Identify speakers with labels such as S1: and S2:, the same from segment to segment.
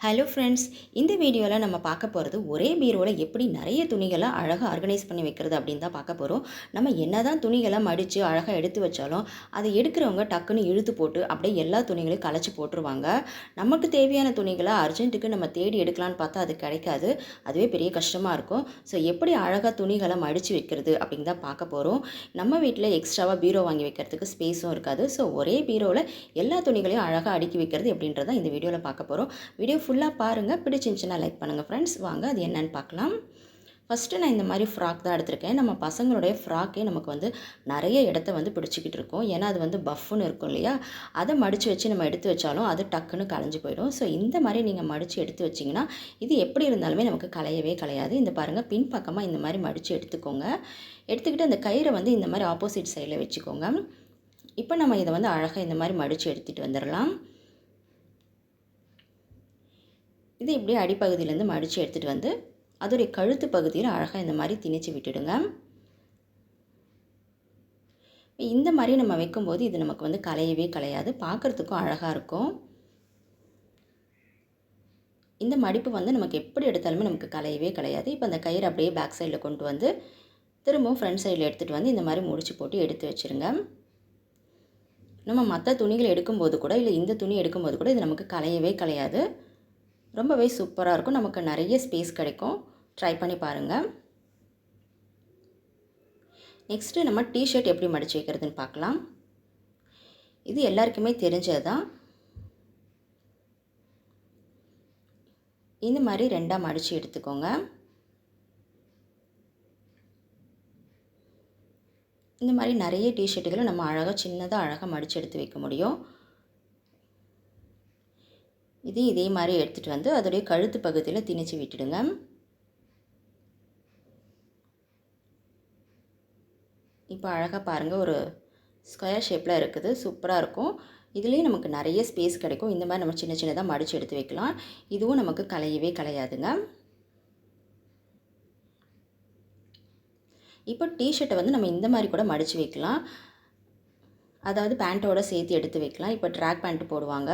S1: Hello friends இந்த வீடியோவில் நம்ம பார்க்க போகிறது ஒரே பீரோவில் எப்படி நிறைய துணிகளை அழகாக ஆர்கனைஸ் பண்ணி வைக்கிறது அப்படின்னு தான் பார்க்க போகிறோம் நம்ம என்ன தான் துணிகளை மடித்து அழகாக எடுத்து வச்சாலும் அதை எடுக்கிறவங்க டக்குன்னு இழுத்து போட்டு அப்படியே எல்லா துணிகளையும் கலைச்சி போட்டுருவாங்க. நமக்கு தேவையான துணிகளை அர்ஜென்ட்டுக்கு நம்ம தேடி எடுக்கலான்னு பார்த்தா அது கிடைக்காது. அதுவே பெரிய கஷ்டமாக இருக்கும். ஸோ எப்படி அழகாக துணிகளை மடித்து வைக்கிறது அப்படின்னு தான் பார்க்க போகிறோம் நம்ம வீட்டில் எக்ஸ்ட்ராவாக பீரோ வாங்கி வைக்கிறதுக்கு ஸ்பேஸும் இருக்காது. ஸோ ஒரே பீரோவில் எல்லா துணிகளையும் அழகாக அடுக்கி வைக்கிறது அப்படின்றதான் இந்த வீடியோவில் பார்க்க போகிறோம் வீடியோ ஃபுல்லாக பாருங்கள் பிடிச்சிருந்துச்சுன்னா லைக் பண்ணுங்கள் ஃப்ரெண்ட்ஸ் வாங்க அது என்னன்னு பார்க்கலாம். ஃபஸ்ட்டு நான் இந்த மாதிரி ஃப்ராக் தான் எடுத்திருக்கேன். நம்ம பசங்களுடைய ஃப்ராக்கே நமக்கு வந்து நிறைய இடத்த வந்து பிடிச்சிக்கிட்டு இருக்கும். ஏன்னா அது வந்து பஃப்னு இருக்கும் இல்லையா? அதை மடித்து வச்சு நம்ம எடுத்து வச்சாலும் அது டக்குன்னு கலைஞ்சு போயிடும். ஸோ இந்த மாதிரி நீங்கள் மடித்து எடுத்து வச்சிங்கன்னா இது எப்படி இருந்தாலுமே நமக்கு கலையவே கலையாது. இந்த பாருங்கள் பின்பக்கமாக இந்த மாதிரி மடித்து எடுத்துக்கோங்க. எடுத்துக்கிட்டு அந்த கயிறை வந்து இந்த மாதிரி ஆப்போசிட் சைடில் வச்சுக்கோங்க. இப்போ நம்ம இதை வந்து அழகாக இந்த மாதிரி மடித்து எடுத்துகிட்டு வந்துடலாம். இது இப்படியே அடிப்பகுதியிலேருந்து மடித்து எடுத்துகிட்டு வந்து அதோடைய கழுத்து பகுதியில் அழகாக இந்த மாதிரி திணிச்சு விட்டுடுங்க. இந்த மாதிரி நம்ம வைக்கும்போது இது நமக்கு வந்து கலையவே கலையாது பார்க்குறதுக்கும் அழகாக இருக்கும். இந்த மடிப்பு வந்து நமக்கு எப்படி எடுத்தாலுமே நமக்கு கலையவே கலையாது இப்போ அந்த கயிறு அப்படியே பேக் சைடில் கொண்டு வந்து திரும்பவும் ஃப்ரண்ட் சைடில் எடுத்துகிட்டு வந்து இந்த மாதிரி முடிச்சு போட்டு எடுத்து வச்சுருங்க. நம்ம மற்ற துணிகள் எடுக்கும்போது கூட இல்லை இந்த துணி எடுக்கும்போது கூட இது நமக்கு கலையவே கலையாது ரொம்பவே சூப்பராக இருக்கும். நமக்கு நிறைய ஸ்பேஸ் கிடைக்கும். ட்ரை பண்ணி பாருங்கள் நெக்ஸ்ட்டு நம்ம டிஷர்ட் எப்படி மடித்து வைக்கிறதுன்னு பார்க்கலாம். இது எல்லாருக்குமே தெரிஞ்சது தான் இந்த மாதிரி ரெண்டாக மடித்து எடுத்துக்கோங்க. இந்த மாதிரி நிறைய டிஷர்ட்டுகளை நம்ம அழகாக சின்னதாக அழகாக மடித்து எடுத்து வைக்க முடியும். இதையும் இதே மாதிரி எடுத்துகிட்டு வந்து அதோடைய கழுத்து பகுதியில் திணிச்சு விட்டுடுங்க. இப்போ அழகாக பாருங்கள் ஒரு ஸ்கொயர் ஷேப்பில் இருக்குது சூப்பராக இருக்கும். இதுலேயும் நமக்கு நிறைய ஸ்பேஸ் கிடைக்கும். இந்த மாதிரி நம்ம சின்ன சின்னதாக மடித்து எடுத்து வைக்கலாம். இதுவும் நமக்கு கலையவே கலையாதுங்க. இப்போ டிஷர்ட்டை வந்து நம்ம இந்த மாதிரி கூட மடித்து வைக்கலாம். அதாவது பேண்ட்டோட சேர்த்து எடுத்து வைக்கலாம். இப்போ ட்ராக் பேண்ட் போடுவாங்க.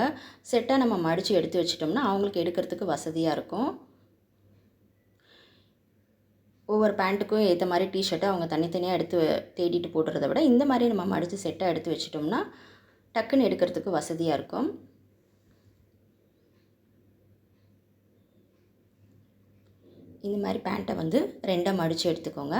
S1: செட்டாக நம்ம மடித்து எடுத்து வச்சிட்டோம்னா அவங்களுக்கு எடுக்கிறதுக்கு வசதியாக இருக்கும். ஒவ்வொரு பேண்ட்டுக்கும் ஏற்ற மாதிரி டிஷர்ட்டை அவங்க தனித்தனியாக எடுத்து தேடிட்டு போடுறத விட இந்த மாதிரி நம்ம மடித்து செட்டாக எடுத்து வச்சிட்டோம்னா டக்குன்னு எடுக்கிறதுக்கு வசதியாக இருக்கும். இந்த மாதிரி பேண்ட்டை வந்து ரெண்டாக மடித்து எடுத்துக்கோங்க.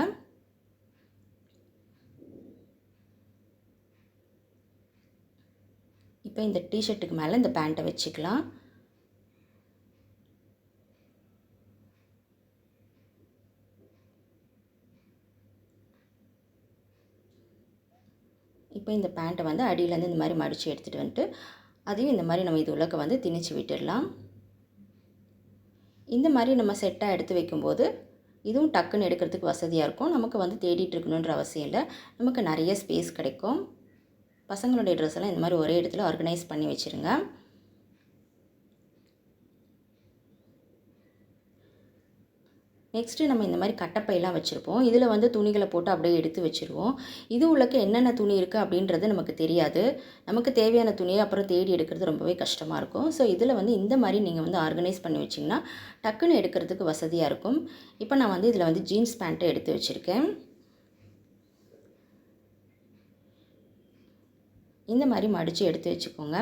S1: இப்போ இந்த டிஷர்ட்டுக்கு மேலே இந்த பேண்ட்டை வச்சுக்கலாம். இப்போ இந்த பேண்ட்டை வந்து அடியிலேருந்து இந்த மாதிரி மடித்து எடுத்துகிட்டு வந்துட்டு அதையும் இந்த மாதிரி நம்ம இது உள்ளக்க வந்து திணிச்சு விட்டுடலாம். இந்த மாதிரி நம்ம செட்டாக எடுத்து வைக்கும்போது இதுவும் டக்குன்னு எடுக்கிறதுக்கு வசதியாக இருக்கும். நமக்கு வந்து தேடிட்டு இருக்கணுன்ற அவசியம் இல்லை. நமக்கு நிறைய ஸ்பேஸ் கிடைக்கும். பசங்களுடைய ட்ரெஸ் எல்லாம் இந்த மாதிரி ஒரே இடத்துல ஆர்கனைஸ் பண்ணி வச்சுருங்க. நெக்ஸ்ட்டு நம்ம இந்த மாதிரி கட்டப்பையெல்லாம் வச்சுருப்போம். இதில் வந்து துணிகளை போட்டு அப்படியே எடுத்து வச்சுருவோம். இது உள்ளக்க என்னென்ன துணி இருக்குது அப்படின்றது நமக்கு தெரியாது. நமக்கு தேவையான துணியை அப்புறம் தேடி எடுக்கிறது ரொம்பவே கஷ்டமாக இருக்கும். ஸோ இதில் வந்து இந்த மாதிரி நீங்கள் வந்து ஆர்கனைஸ் பண்ணி வச்சிங்கன்னா டக்குன்னு எடுக்கிறதுக்கு வசதியாக இருக்கும். இப்போ நான் வந்து இதில் வந்து ஜீன்ஸ் பேண்ட்டை எடுத்து வச்சுருக்கேன். இந்த மாதிரி மடித்து எடுத்து வச்சுக்கோங்க.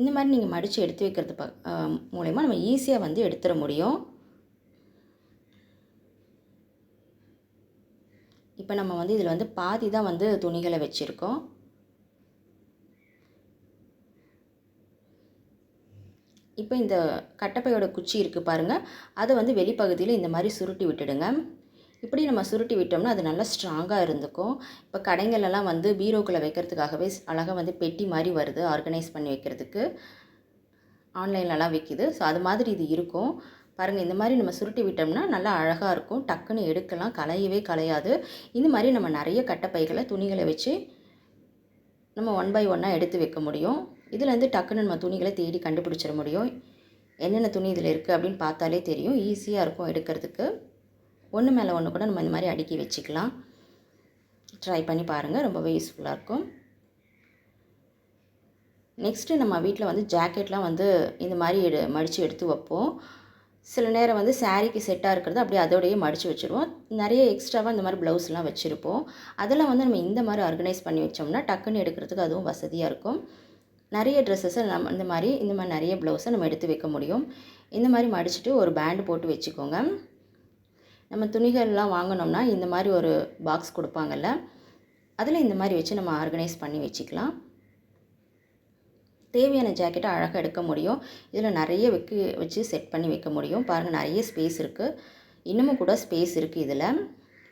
S1: இந்த மாதிரி நீங்கள் மடித்து எடுத்து வைக்கிறது ப மூலயமா நம்ம ஈஸியாக வந்து எடுத்துட முடியும். இப்போ நம்ம வந்து இதில் வந்து பாதி தான் வந்து துணிகளை வச்சுருக்கோம். இப்போ இந்த கட்டப்பையோட குச்சி இருக்குது பாருங்கள் அதை வந்து வெளிப்பகுதியில் இந்த மாதிரி சுருட்டி விட்டுடுங்க. இப்படி நம்ம சுருட்டி விட்டோம்னா அது நல்லா ஸ்ட்ராங்காக இருந்துக்கும். இப்போ கடைங்களெல்லாம் வந்து பீரோக்குள்ளே வைக்கிறதுக்காகவே அழகாக வந்து பெட்டி மாதிரி வருது ஆர்கனைஸ் பண்ணி வைக்கிறதுக்கு. ஆன்லைன்லலாம் விற்கிது ஸோ அது மாதிரி இது இருக்கும். பாருங்கள் இந்த மாதிரி நம்ம சுருட்டி விட்டோம்னா நல்லா அழகாக இருக்கும். டக்குன்னு எடுக்கலாம். கலையவே கலையாது. இந்த மாதிரி நம்ம நிறைய கட்டப்பைகளை துணிகளை வச்சு நம்ம ஒன் பை ஒன்னாக எடுத்து வைக்க முடியும். இதுலேருந்து டக்குன்னு நம்ம துணிகளை தேடி கண்டுபிடிச்சிட முடியும். என்னென்ன துணி இதில் இருக்குது அப்படின்னு பார்த்தாலே தெரியும். ஈஸியாக இருக்கும் எடுக்கிறதுக்கு. ஒன்று மேலே ஒன்று கூட நம்ம இந்த மாதிரி அடுக்கி வச்சுக்கலாம். ட்ரை பண்ணி பாருங்கள் ரொம்பவே யூஸ்ஃபுல்லாக இருக்கும். நெக்ஸ்ட்டு நம்ம வீட்டில் வந்து ஜாக்கெட்லாம் வந்து இந்த மாதிரி எடு மடித்து எடுத்து வைப்போம். சில நேரம் வந்து சாரீக்கு செட்டாக இருக்கிறது அப்படியே அதோடையே மடித்து வச்சுருவோம். நிறைய எக்ஸ்ட்ராவாக இந்த மாதிரி ப்ளவுஸ்லாம் வச்சுருப்போம். அதெல்லாம் வந்து நம்ம இந்த மாதிரி ஆர்கனைஸ் பண்ணி வச்சோம்னா டக்குன்னு எடுக்கிறதுக்கு அதுவும் வசதியாக இருக்கும். நிறைய ட்ரெஸ்ஸஸை நம்ம இந்த மாதிரி இந்த மாதிரி நிறைய ப்ளவுஸை நம்ம எடுத்து வைக்க முடியும். இந்த மாதிரி மடிச்சுட்டு ஒரு பேண்டு போட்டு வச்சுக்கோங்க. நம்ம துணிகள்லாம் வாங்கினோம்னா இந்த மாதிரி ஒரு பாக்ஸ் கொடுப்பாங்கல்ல அதில் இந்த மாதிரி வச்சு நம்ம ஆர்கனைஸ் பண்ணி வச்சுக்கலாம். தேவையான ஜாக்கெட்டை அழகாக எடுக்க முடியும். இதில் நிறைய வைக்க வச்சு செட் பண்ணி வைக்க முடியும். பாருங்கள் நிறைய ஸ்பேஸ் இருக்குது இன்னமும் கூட ஸ்பேஸ் இருக்குது இதில்.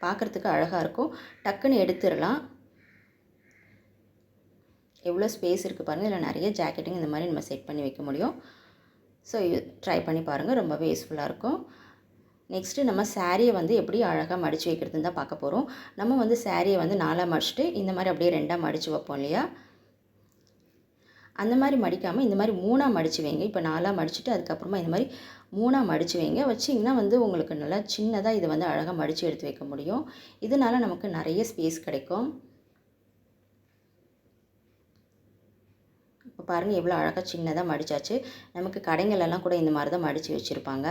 S1: பார்க்குறதுக்கு அழகாக இருக்கும். டக்குன்னு எடுத்துடலாம். எவ்வளோ ஸ்பேஸ் இருக்குது பாருங்கள் இதில் நிறைய ஜாக்கெட்டுங்க இந்த மாதிரி நம்ம செட் பண்ணி வைக்க முடியும். ஸோ ட்ரை பண்ணி பாருங்கள் ரொம்பவே யூஸ்ஃபுல்லாக இருக்கும். நெக்ஸ்ட்டு நம்ம சாரியை வந்து எப்படி அழகாக மடித்து வைக்கிறதுன்னு தான் பார்க்க போகிறோம் நம்ம வந்து சாரியை வந்து நாலாக மடிச்சுட்டு இந்த மாதிரி அப்படியே ரெண்டாக மடித்து வைப்போம் இல்லையா? அந்த மாதிரி மடிக்காமல் இந்த மாதிரி மூணாக மடித்து வைங்க. இப்போ நாலாக மடிச்சுட்டு அதுக்கப்புறமா இந்த மாதிரி மூணாக மடித்து வைங்க. வச்சிங்கன்னா வந்து உங்களுக்கு நல்லா சின்னதாக இதை வந்து அழகாக மடித்து எடுத்து வைக்க முடியும். இதனால் நமக்கு நிறைய ஸ்பேஸ் கிடைக்கும். பாருங்கள் எவ்வளோ அழகாக சின்னதாக மடித்தாச்சு நமக்கு கடைங்களெல்லாம் கூட இந்த மாதிரி தான் மடித்து வச்சுருப்பாங்க.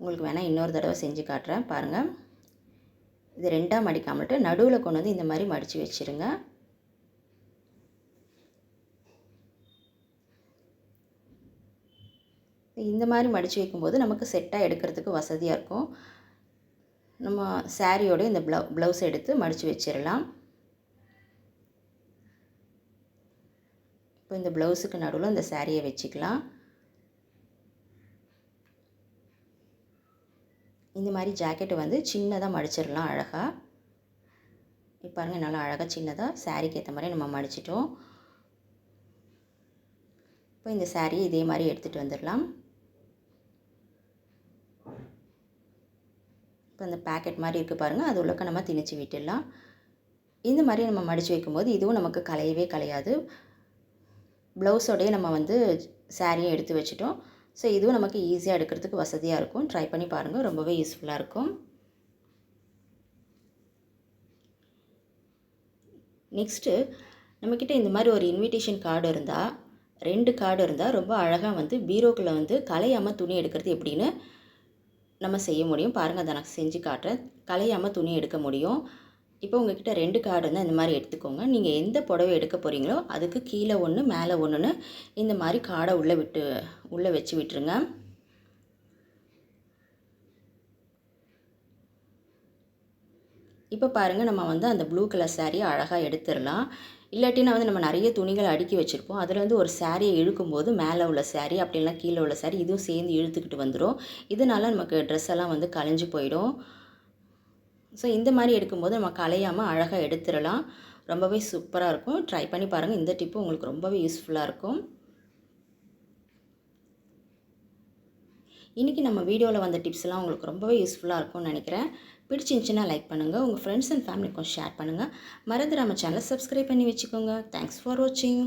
S1: உங்களுக்கு வேணால் இன்னொரு தடவை செஞ்சு காட்டுறேன் பாருங்கள் இது ரெண்டாக மடிக்காமல்ட்டு நடுவில் கொண்டு வந்து இந்த மாதிரி மடித்து வச்சுருங்க. இந்த மாதிரி மடித்து வைக்கும்போது நமக்கு செட்டாக எடுக்கிறதுக்கு வசதியாக இருக்கும். நம்ம சாரியோடு இந்த ப்ளவு ப்ளவுஸ் எடுத்து மடித்து வச்சிடலாம் இப்போ இந்த ப்ளவுஸுக்கு நடுவில் இந்த சாரியை வச்சுக்கலாம். இந்த மாதிரி ஜாக்கெட்டு வந்து சின்னதாக மடிச்சிடலாம் அழகாக இப்போ பாருங்கள் நல்லா அழகாக சின்னதாக சாரிக்கு ஏற்ற மாதிரி நம்ம மடிச்சிட்டோம். இப்போ இந்த சாரியை இதே மாதிரி எடுத்துகிட்டு வந்துடலாம். இப்போ அந்த பேக்கெட் மாதிரி இருக்குது பாருங்கள் அது உள்ளக்க நம்ம திணிச்சு விட்டுடலாம். இந்த மாதிரி நம்ம மடித்து வைக்கும்போது இதுவும் நமக்கு கலையவே கலையாது. ப்ளவுஸோடையே நம்ம வந்து சாரியை எடுத்து வச்சிட்டோம். ஸோ இதுவும் நமக்கு ஈஸியாக எடுக்கிறதுக்கு வசதியாக இருக்கும். ட்ரை பண்ணி பாருங்கள் ரொம்பவே யூஸ்ஃபுல்லாக இருக்கும். நெக்ஸ்ட்டு நம்மக்கிட்ட இந்த மாதிரி ஒரு இன்விடேஷன் கார்டு இருந்தால் ரெண்டு கார்டு இருந்தால் ரொம்ப அழகாக வந்து பீரோக்குள்ளே வந்து கலையாமல் துணி எடுக்கிறது எப்படின்னு நம்ம செய்ய முடியும். பாருங்கள் அதை நான் செஞ்சு காட்டுறேன். கலையாமல் துணி எடுக்க முடியும். இப்போ உங்ககிட்ட ரெண்டு கார்டு இருந்தால் இந்த மாதிரி எடுத்துக்கோங்க. நீங்கள் எந்த புடவை எடுக்க போகிறீங்களோ அதுக்கு கீழே ஒன்று மேலே ஒன்றுன்னு இந்த மாதிரி கார்டை உள்ளே விட்டு உள்ளே வச்சு விட்டுருங்க. இப்போ பாருங்கள் நம்ம வந்து அந்த ப்ளூ கலர் சாரியை அழகாக எடுத்துடலாம். இல்லாட்டினா வந்து நம்ம நிறைய துணிகள் அடுக்கி வச்சுருப்போம். அதில் வந்து ஒரு சாரியை இழுக்கும்போது மேலே உள்ள சாரி அப்படிலாம் கீழே உள்ள சாரி இதுவும் சேர்ந்து இழுத்துக்கிட்டு வந்துடும் இதனால் நமக்கு ட்ரெஸ் எல்லாம் வந்து கலைஞ்சு போயிடும். ஸோ இந்த மாதிரி எடுக்கும்போது நம்ம கலையாமல் அழகாக எடுத்துடலாம். ரொம்பவே சூப்பராக இருக்கும். ட்ரை பண்ணி பாருங்கள் இந்த டிப்பு உங்களுக்கு ரொம்பவே யூஸ்ஃபுல்லாக இருக்கும். இன்றைக்கி நம்ம வீடியோவில் வந்த டிப்ஸ்லாம் உங்களுக்கு ரொம்பவே யூஸ்ஃபுல்லாக இருக்கும்னு நினைக்கிறேன். பிடிச்சிருந்துச்சின்னா லைக் பண்ணுங்கள் உங்கள் ஃப்ரெண்ட்ஸ் அண்ட் ஃபேமிலிக்கும் ஷேர் பண்ணுங்கள் மறந்துடாமல் சேனலை சப்ஸ்கிரைப் பண்ணி வச்சுக்கோங்க. தேங்க்ஸ் ஃபார் வாட்சிங்